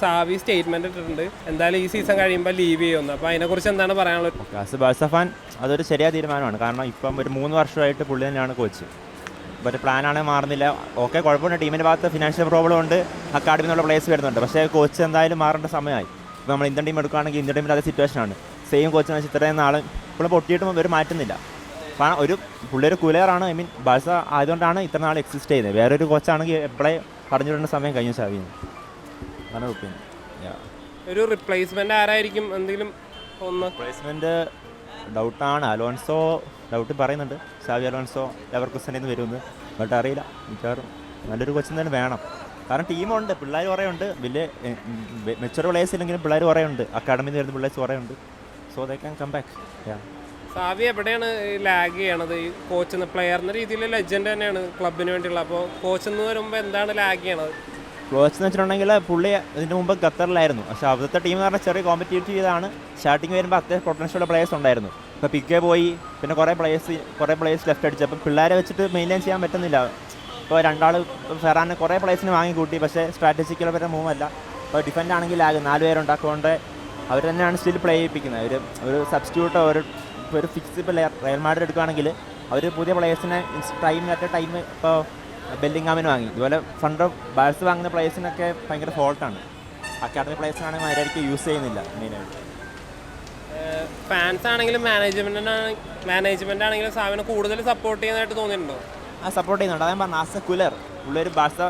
Xavi statement ഇട്ടിട്ടുണ്ട്. എന്തായാലും ഈ സീസൺ കഴിയുമ്പോൾ ലീവ് ചെയ്യുമെന്ന് അപ്പോൾ അതിനെക്കുറിച്ച് എന്താണ് പറയാനുള്ളത്? അതൊരു ശരിയായ തീരുമാനമാണ്. കാരണം ഇപ്പം ഒരു മൂന്ന് വർഷമായിട്ട് പുള്ളി തന്നെയാണ് കോച്ച് ഒരു പ്ലാനാണ് മാറുന്നില്ല. ഓക്കെ കുഴപ്പമുണ്ട് ടീമിന്റെ ഭാഗത്ത് ഫിനാൻഷ്യൽ പ്രോബ്ലം ഉണ്ട്. അക്കാഡമിയിൽ നിന്നുള്ള പ്ലേസ് വരുന്നുണ്ട്. പക്ഷേ കോച്ച് എന്തായാലും മാറേണ്ട സമയമായി. ഇപ്പോൾ നമ്മൾ ഇന്ത്യൻ ടീം എടുക്കുകയാണെങ്കിൽ ഇന്ത്യൻ ടീമിന്റെ അതേ സിറ്റുവേഷനാണ് സെയിം കോച്ച് വെച്ച് ഇത്രയും നാൾ ഇപ്പോൾ പൊട്ടിയിട്ടും ഒരു മാറ്റുന്നില്ല കാരണം ഒരു പുള്ളി ഒരു കുലയറാണ് ഐ മീൻ ബാഴ്സ ആയതുകൊണ്ടാണ് ഇത്ര നാൾ എക്സിസ്റ്റ് ചെയ്യുന്നത്. വേറൊരു കോച്ചാണെങ്കിൽ എപ്പോഴേ പറഞ്ഞിട്ടുള്ള സമയം കഴിഞ്ഞു സാവിന്ന് അതാണ് ഒപ്പീനിയൻ ഒരു റിപ്ലേസ്മെന്റ് ആരായിരിക്കും? എന്തെങ്കിലും ഒന്ന്. പ്ലേസ്മെന്റ് ഡൗട്ടാണ് അലോൺസോ ഡൗട്ട് പറയുന്നുണ്ട്. ഷാവി അലോൺസോ ലെവർക്കുസനിൽ നിന്ന് വരുമെന്ന് ബട്ട് അറിയില്ല. മിക്കവാറും നല്ലൊരു കൊച്ചിന് തന്നെ വേണം. കാരണം ടീമുണ്ട്. പിള്ളേർ കുറേ ഉണ്ട്. വലിയ മെച്ചുവർ പ്ലേയേഴ്സ് ഇല്ലെങ്കിലും പിള്ളേർ കുറേ ഉണ്ട്. അക്കാഡമിയിൽ നിന്ന് വരുന്ന പിള്ളേഴ്സ് കുറേ ഉണ്ട്. So they can come back Xavi എവിടെയാണ് ലാഗ് ചെയ്യണത്? ഈ കോച്ച് പ്ലെയറിന്റെ രീതിയിൽ ലെജൻഡ് തന്നെയാണ് ക്ലബിന് വേണ്ടിയുള്ള. അപ്പോൾ കോച്ച് എന്ന് വരുമ്പോൾ എന്താണ് ലാഗ് ചെയ്യണത്? കോച്ച് എന്ന് വെച്ചിട്ടുണ്ടെങ്കിൽ പുള്ളി ഇതിന് മുമ്പ് ഖത്തറിലായിരുന്നു. പക്ഷേ അവിടുത്തെ ടീം എന്ന് പറഞ്ഞാൽ ചെറിയ കോമ്പറ്റീറ്റീവ് ചെയ്താണ് സ്റ്റാർട്ടിങ് വരുമ്പോൾ അത്യാവശ്യം പൊട്ടൻഷ്യൽ പ്ലേയേഴ്സ് ഉണ്ടായിരുന്നു. ഇപ്പോൾ പിക്കെ പോയി. പിന്നെ കുറേ പ്ലേയേഴ്സ് കുറേ പ്ലേയേഴ്സ് ലെഫ്റ്റ് അടിച്ചു. അപ്പം പിള്ളേരെ വെച്ചിട്ട് മെയിന്റെയിൻ ചെയ്യാൻ പറ്റുന്നില്ല. ഇപ്പോൾ രണ്ടാൾ ഫെറാനെ കുറേ പ്ലേയേഴ്സിന് വാങ്ങിക്കൂട്ടി പക്ഷേ സ്ട്രാറ്റജിക്കൽ വരെ മൂവ് അല്ല. ഇപ്പോൾ ഡിഫൻഡ് ആണെങ്കിൽ ആകെ നാല് പേരുണ്ട് അതുകൊണ്ട് അവർ തന്നെയാണ് സ്റ്റിൽ പ്ലേ ചെയ്യിപ്പിക്കുന്നത്. ഒരു ഒരു സബ്സ്റ്റിറ്റ്യൂട്ടോ ഒരു ഒരു ഫിക്സ് പ്ലെയർ റയൽ മാഡ്രിഡ് എടുക്കുകയാണെങ്കിൽ അവർ പുതിയ പ്ലേയേഴ്സിനെ ടൈം അറ്റ് ടൈം ഇപ്പോൾ ബെല്ലിംഗാമിന് വാങ്ങി. ഇതുപോലെ ഫണ്ട് ബാഴ്സ് വാങ്ങുന്ന പ്ലേയേഴ്സിനൊക്കെ ഭയങ്കര ഫോൾട്ടാണ് അക്കാഡമി പ്ലേയേഴ്സിനാണ് മര്യാദയ്ക്ക് യൂസ് ചെയ്യുന്നില്ല മെയിനായിട്ട് ഫാൻസ് ആണെങ്കിലും മാനേജ്മെന്റ് മാനേജ്മെന്റ് ആണെങ്കിലും സാവിന് കൂടുതൽ സപ്പോർട്ട് ചെയ്യുന്നതായിട്ട് തോന്നിയിട്ടുണ്ടോ? ആ സപ്പോർട്ട് ചെയ്യുന്നുണ്ട്. അതായത് പറഞ്ഞ ആസ് എ കുലർ ഉള്ളൊരു ബാഴ്സ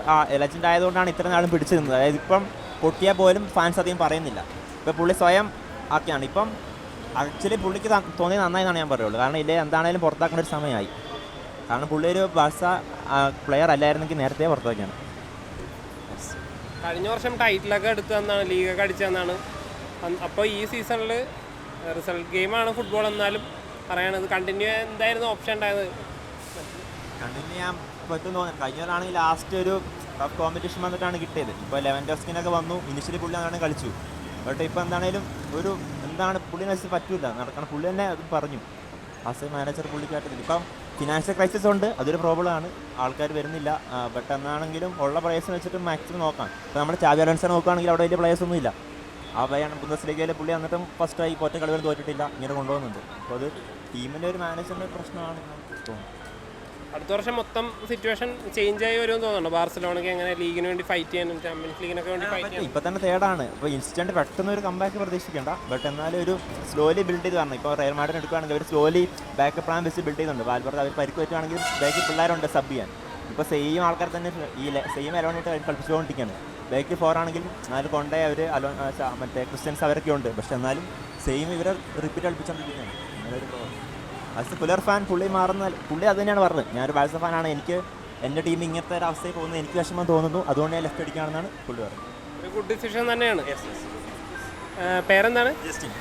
ലെജൻഡ് ആയതുകൊണ്ടാണ് ഇത്ര നാളും പിടിച്ചു നിന്നത് അതായത് ഇപ്പം പൊട്ടിയാൽ പോലും ഫാൻസ് അധികം പറയുന്നില്ല. ഇപ്പോൾ പുള്ളി സ്വയം ആക്കിയാണ്. ഇപ്പം ആക്ച്വലി പുള്ളിക്ക് തോന്നിയത് നന്നായി എന്നാണ് ഞാൻ പറയുള്ളൂ. കാരണം ഇല്ലേ എന്താണേലും പുറത്താക്കേണ്ട ഒരു സമയമായി. കാരണം പുള്ളി ഒരു ബാഴ്സ പ്ലെയർ അല്ലായിരുന്നെങ്കിൽ നേരത്തെ പുറത്താക്കിയാണ് കഴിഞ്ഞ വർഷം ടൈറ്റിലൊക്കെ എടുത്തു തന്നാണ് ലീഗൊക്കെ അടിച്ചു തന്നാണ്. അപ്പോൾ ഈ സീസണിൽ റിസൾട്ട് ഗെയിമാണ് ഫുട്ബോൾ എന്നാലും പറയണത് കണ്ടിന്യൂ എന്തായിരുന്നു ഓപ്ഷൻ ഉണ്ടായത്? കണ്ടിന്യൂ ചെയ്യാൻ പറ്റും തോന്നുന്നു. കഴിഞ്ഞവരാണെങ്കിൽ ലാസ്റ്റ് ഒരു ടഫ് കോമ്പറ്റീഷൻ വന്നിട്ടാണ് കിട്ടിയത്. ഇപ്പോൾ ലെവൻ ടെസ്റ്റിനൊക്കെ വന്നു. ഇനിഷ്യലി പുള്ളി അങ്ങനെ കളിച്ചു. ബട്ട് ഇപ്പോൾ എന്താണേലും ഒരു എന്താണ് പുള്ളിനെ വെച്ച് പറ്റില്ല നടക്കണം. പുള്ളി തന്നെ അത് പറഞ്ഞു. ആസ് എ മാനേജർ പുള്ളിക്കായിട്ട് ഇപ്പം ഫിനാൻഷ്യൽ ക്രൈസിസ് ഉണ്ട്. അതൊരു പ്രോബ്ലമാണ് ആൾക്കാർ വരുന്നില്ല. ബട്ട് എന്നാണെങ്കിലും ഉള്ള പ്ലേയേഴ്സിനെ വെച്ചിട്ട് മാക്സിമം നോക്കാം. ഇപ്പോൾ നമ്മുടെ ചാവി അലൻസിനെ നോക്കുകയാണെങ്കിൽ അവിടെ വലിയ പ്ലേയേഴ്സ് ഒന്നും ഇല്ല ആ പയ്യാണ് ബുന്ദസ്ലിഗയിൽ പുള്ളി എന്നിട്ടും ഫസ്റ്റായി ഒറ്റ കളികൾ തോറ്റിട്ടില്ല. ഇങ്ങനെ കൊണ്ടുപോകുന്നുണ്ട്. അപ്പോൾ അത് ടീമിന്റെ ഒരു മാനേജ്മെന്റ് പ്രശ്നമാണ് തോന്നുന്നു അടുത്ത വർഷം മൊത്തം സിറ്റുവേഷൻ ചേഞ്ച് ആയി വരുമെന്ന് തോന്നുന്നുണ്ട്. ബാർസലോണയ്ക്ക് എങ്ങനെ ലീഗിന് വേണ്ടി ഫൈറ്റ് ചെയ്യാനും ചാമ്പ്യൻസ് ലീഗിനൊക്കെ വേണ്ടി ഫൈറ്റ് ഇപ്പൊ തന്നെ തേടാണ് ഇപ്പൊ ഇൻസ്റ്റന്റ് പെട്ടെന്ന് ഒരു കമ്പാക്ക് പ്രതീക്ഷിക്കേണ്ട. ബട്ട് എന്നാലും ഒരു സ്ലോലി ബിൽഡ് ചെയ്ത് വരണം. ഇപ്പോൾ റയൽ മാഡ്രിഡ് എടുക്കുകയാണെങ്കിൽ അവർ സ്ലോലി ബാക്ക് പ്ലാൻ വെച്ച് ബിൽഡ് ചെയ്യുന്നുണ്ട്. വാൽവർത്ത് അവർ പരിക്ക് പറ്റുവാണെങ്കിൽ ബാക്കി പിള്ളേരുണ്ട് സബ് ചെയ്യാൻ. ഇപ്പൊ സെയിം ആൾക്കാർ തന്നെ ഈ സെയിം അലോണിട്ട് കളിപ്പിച്ചുകൊണ്ടിരിക്കുകയാണ്. ബാക്കി ഫോർ ആണെങ്കിൽ നാല് കൊണ്ടേ അവർ അലോ മറ്റേ ക്രിസ്ത്യൻസ് അവരൊക്കെ ഉണ്ട്. പക്ഷെ എന്നാലും സെയിം ഇവരെ റിപ്പീറ്റ് കളിപ്പിച്ചുകൊണ്ടിരിക്കുകയാണ്. അങ്ങനെ ഒരു ആസ് എ പുലർ ഫാൻ പുള്ളി മാറുന്ന പുള്ളി അത് തന്നെയാണ് പറഞ്ഞത്. ഞാനൊരു ബാഴ്സ ഫാനാണ്. എനിക്ക് എന്റെ ടീം ഇങ്ങനത്തെ ഒരു അവസ്ഥയിൽ പോകുന്നത് എനിക്ക് വിഷമം തോന്നുന്നു. അതുകൊണ്ട് ഞാൻ ലെഫ്റ്റ് അടിക്കുകയാണെന്നാണ് പുള്ളി പറഞ്ഞത്. ഒരു ഗുഡ് ഡിസിഷൻ തന്നെയാണ്. പേരെന്താണ്? ജസ്റ്റിൻ.